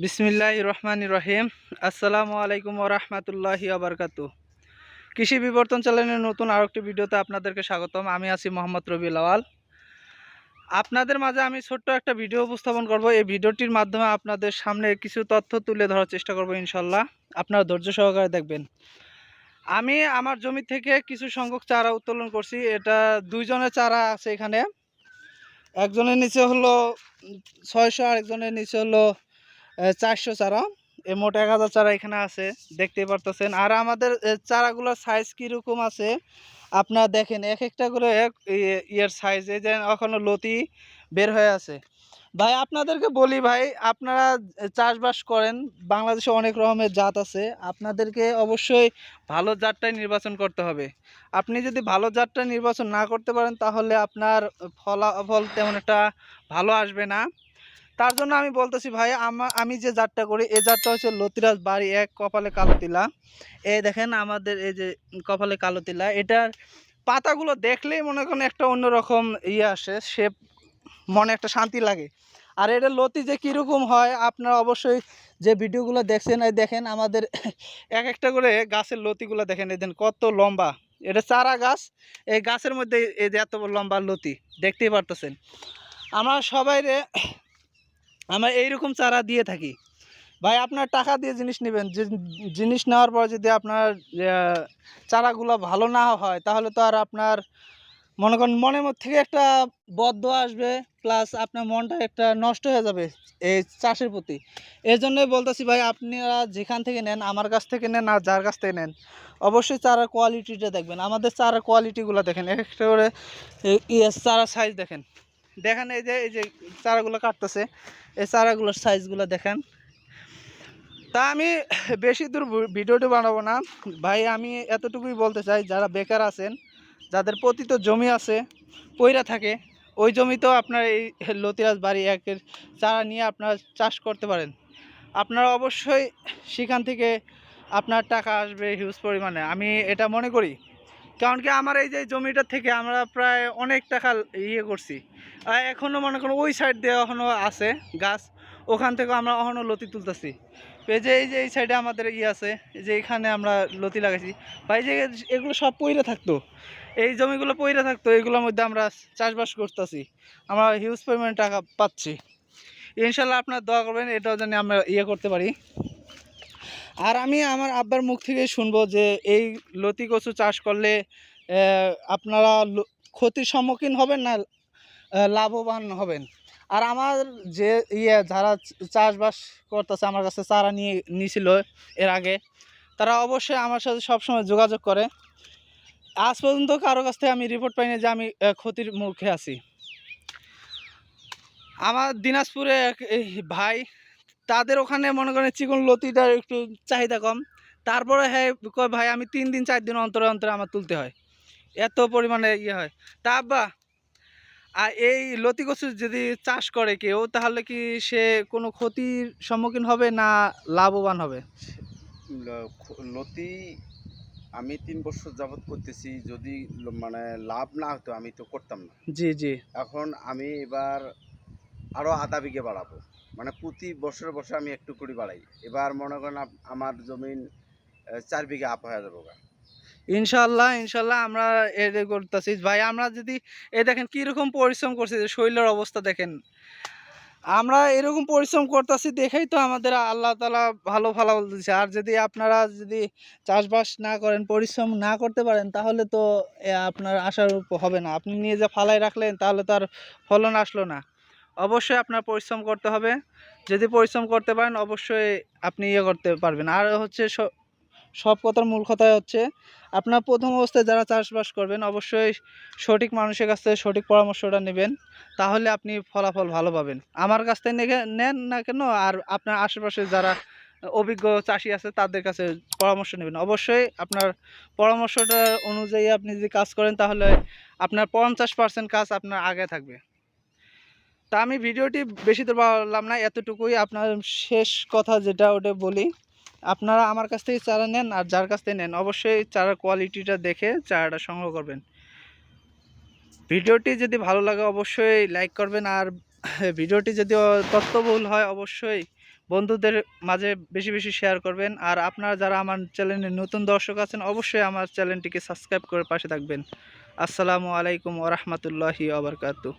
বিসমিল্লাহ রহমান রহিম। আসসালামু আলাইকুম রহমতুল্লাহি আবরকাত কৃষি বিবর্তন চ্যানেলের নতুন আরও একটি ভিডিওতে আপনাদেরকে স্বাগতম। আমি আছি মোহাম্মদ রবি লাওয়াল আপনাদের মাঝে আমি ছোট্ট একটা ভিডিও উপস্থাপন করব। এই ভিডিওটির মাধ্যমে আপনাদের সামনে কিছু তথ্য তুলে ধরার চেষ্টা করব ইনশাল্লাহ আপনারা ধৈর্য সহকারে দেখবেন। আমি আমার জমি থেকে কিছু সংখ্যক চারা উত্তোলন করছি। এটা দুইজনের চারা আছে এখানে। একজনের নিচে হলো ছয়শো, আরেকজনের নিচে হলো চারশো চারা। এ, মোট এক হাজার চারা এখানে আছে, দেখতেই পারতেছেন। আর আমাদের চারাগুলোর সাইজ কীরকম আছে? আপনারা দেখেন, এক একটা করে এক ইয়ের সাইজ এই যে এখনও লতি বের হয়ে আছে। ভাই, আপনাদেরকে বলি ভাই, আপনারা চাষবাস করেন, বাংলাদেশে অনেক রকমের জাত আছে। আপনাদেরকে অবশ্যই ভালো জাতটাই নির্বাচন করতে হবে। আপনি যদি ভালো জাতটা নির্বাচন না করতে পারেন, তাহলে আপনার ফলাফল তেমন একটা ভালো আসবে না। তার জন্য আমি বলতেছি ভাই, আমি যে জাতটা করি এই জাতটা হচ্ছে লতিরাজ বাড়ি এক কপালে কালো তিলা। এই দেখেন আমাদের এই যে কপালে কালো তিলা, এটার পাতাগুলো দেখলেই মনে করেন একটা অন্যরকম ইয়ে আসে, সে মনে একটা শান্তি লাগে। আর এটা লতি যে কীরকম হয়, আপনারা অবশ্যই যে ভিডিওগুলো দেখছেন, এই দেখেন আমাদের এক একটা করে গাছের লতিগুলো দেখেন, এই দেন কত লম্বা। এটা চারা গাছ, এই গাছের মধ্যে এই যে এত লম্বা লতি, দেখতেই পারতেছেন। আমরা সবাই আমরা এইরকম চারা দিয়ে থাকি। ভাই, আপনার টাকা দিয়ে জিনিস নেবেন জিনিস নেওয়ার পর যদি আপনার চারাগুলো ভালো না হয়, তাহলে তো আর আপনার, মনে করেন মনের মধ্যে থেকে একটা বদ্ধ আসবে প্লাস আপনার মনটা একটা নষ্ট হয়ে যাবে এই চাষের প্রতি। এই জন্যই বলতেছি ভাই, আপনারা যেখান থেকে নেন, আমার কাছ থেকে নেন আর যার কাছ থেকে নেন, অবশ্যই চারার কোয়ালিটিটা দেখবেন। আমাদের চারার কোয়ালিটিগুলো দেখেন, এক একটা করে ইয়ে চারা সাইজ দেখেন। দেখেন এই যে এই যে চারাগুলো কাটতেছে, এই চারাগুলোর সাইজগুলো দেখেন। তা আমি বেশি দূর ভিডিওটি বানাবো না। ভাই, আমি এতটুকুই বলতে চাই, যারা বেকার আছেন, যাদের পতিত জমি আছে, পইরা থাকে, ওই জমিতেও আপনার এই লতিরাজ বাড়ি একের চারা নিয়ে আপনারা চাষ করতে পারেন। আপনারা অবশ্যই সেখান থেকে আপনার টাকা আসবে হিউজ পরিমাণে। আমি এটা মনে করি। কারণ কি আমার এই যে জমিটার থেকে আমরা প্রায় অনেক টাকা ইয়ে করছি। আর এখনও মনে করুন ওই সাইড দিয়ে এখনও আছে গাছ, ওখান থেকে আমরা এখনও লতি তুলতেছি। এই যে এই যে, এই সাইডে আমাদের ইয়ে আছে যে এখানে আমরা লতি লাগাইছি। ভাই যে এগুলো সব পইরে থাকতো, এই জমিগুলো পইরে থাকতো, এগুলোর মধ্যে আমরা চাষবাস করতেছি। আমরা হিউজ পরিমাণে টাকা পাচ্ছি। ইনশাল্লাহ আপনার দোয়া করবেন, এটাও যেন আমরা ইয়ে করতে পারি। আর আমি আমার আব্বার মুখ থেকে শুনব যে এই লতি কচু চাষ করলে আপনারা ক্ষতির সম্মুখীন হবেন না লাভবান হবেন? আর আমার যে ইয়ে যারা চাষবাস করতেছে, আমার কাছে চারা নিয়ে নিয়েছিল এর আগে, তারা অবশ্যই আমার সাথে সবসময় যোগাযোগ করে। আজ পর্যন্ত কারও কাছ থেকে আমি রিপোর্ট পাইনি যে আমি ক্ষতির মুখে আছি। আমার দিনাজপুরে ভাই তাদের ওখানে মনে করেন চিকন লতিটার একটু চাহিদা কম। তারপরে হ্যাঁ কয় ভাই আমি তিন দিন চার দিন অন্তরে অন্তরে আমার তুলতে হয়। এত পরিমাণে ইয়ে হয়। তা আব্বা আর এই লতি কচু যদি চাষ করে কেউ তাহলে কি সে কোনো ক্ষতির সম্মুখীন হবে না লাভবান হবে? লতি আমি তিন বছর যাবত করতেছি যদি মানে লাভ না হতো আমি তো করতাম না। জি জি। এখন আমি এবার আরও আধা বিঘে বাড়াবো। মানে প্রতি বছরে বছরে আমি একটু করে বাড়াই। এবার মনে করেন আমার জমিন চার বিঘে আপ হয়ে যাব ইনশাল্লাহ ইনশাল্লাহ আমরা এটা করতেছি। ভাই, আমরা যদি, এ দেখেন কীরকম পরিশ্রম করছি শরীরের অবস্থা দেখেন। আমরা এরকম পরিশ্রম করতেছি দেখেই তো আমাদের আল্লাহ তালা ভালো ফলাফল দিচ্ছে আর যদি আপনারা যদি চাষবাস না করেন, পরিশ্রম না করতে পারেন, তাহলে তো আপনার আশার হবে না। আপনি নিয়ে যে ফালাই রাখলেন, তাহলে তো আর ফলন আসলো না। অবশ্যই আপনার পরিশ্রম করতে হবে। যদি পরিশ্রম করতে পারেন, অবশ্যই আপনি ইয়ে করতে পারবেন। আর হচ্ছে সব কথার মূল কথাই হচ্ছে, আপনার প্রথম অবস্থায় যারা চাষবাস করবেন, অবশ্যই সঠিক মানুষের কাছ থেকে সঠিক পরামর্শটা নেবেন। তাহলে আপনি ফলাফল ভালো পাবেন। আমার কাছ থেকে নেন না কেন, আর আপনার আশেপাশে যারা অভিজ্ঞ চাষি আছে, তাদের কাছে পরামর্শ নেবেন। অবশ্যই আপনার পরামর্শটা অনুযায়ী আপনি যদি কাজ করেন, তাহলে আপনার পঞ্চাশ পার্সেন্ট কাজ আপনার আগে থাকবে। তা আমি ভিডিওটি বেশি দূর বললাম না, এতটুকুই আপনার শেষ কথা যেটা ওটা বলি। আপনারা আমার কাছ থেকে চারা নেন আর যার কাছ থেকে নেন, অবশ্যই চারার কোয়ালিটিটা দেখে চারাটা সংগ্রহ করবেন। ভিডিওটি যদি ভালো লাগে অবশ্যই লাইক করবেন আর ভিডিওটি যদি তথ্যবহুল হয় অবশ্যই বন্ধুদের মাঝে বেশি বেশি শেয়ার করবেন। আর আপনারা যারা আমার চ্যানেলে নতুন দর্শক আছেন, অবশ্যই আমার চ্যানেলটিকে সাবস্ক্রাইব করে পাশে থাকবেন। আসসালামু আলাইকুম ওরহমতুল্লাহি আবরকাতু